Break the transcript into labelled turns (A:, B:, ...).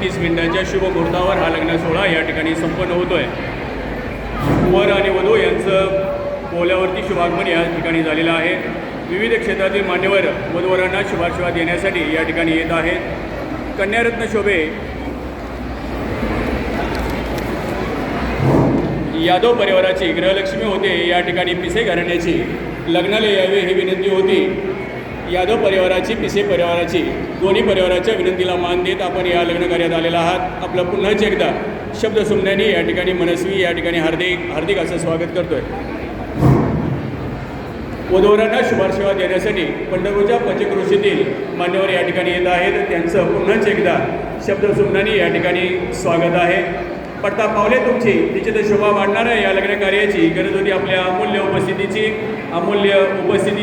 A: तीस मिनिटांच्या शुभ मुहूर्तावर हा लग्न सोहळा या ठिकाणी संपन्न होतो आहे वर आणि वधू यांचं बोल्यावरती शुभागमन या ठिकाणी झालेलं आहे. विविध क्षेत्रातील मान्यवर वधूवरांना शुभाशीर्वाद देण्यासाठी या ठिकाणी येत आहेत. कन्यारत्न शोभे. यादव परिवाराची गृहलक्ष्मी होते या ठिकाणी पिसे घराण्याची लग्नाला यावे ही विनंती होती. यादव परिवाराची पिसे परिवाराची दोन्ही परिवाराच्या विनंतीला मान देत आपण या लग्न कार्यात आलेला आहात. आपलं पुन्हा एकदा शब्द सुमण्यानी या ठिकाणी मनस्वी या ठिकाणी हार्दिक हार्दिक असं स्वागत करतोय. वधूवरांना शुभारसेवा देण्यासाठी पंढरपूरच्या पंचकृषीतील मान्यवर या ठिकाणी येत आहेत. त्यांचं पुन्हाच एकदा शब्द सुमनानी या ठिकाणी स्वागत आहे. पडता पावले तुमची. तिची तर शोभा वाढणाऱ्या या लग्न कार्याची. गरज होती आपल्या अमूल्य उपस्थितीची. अमूल्य उपस्थिती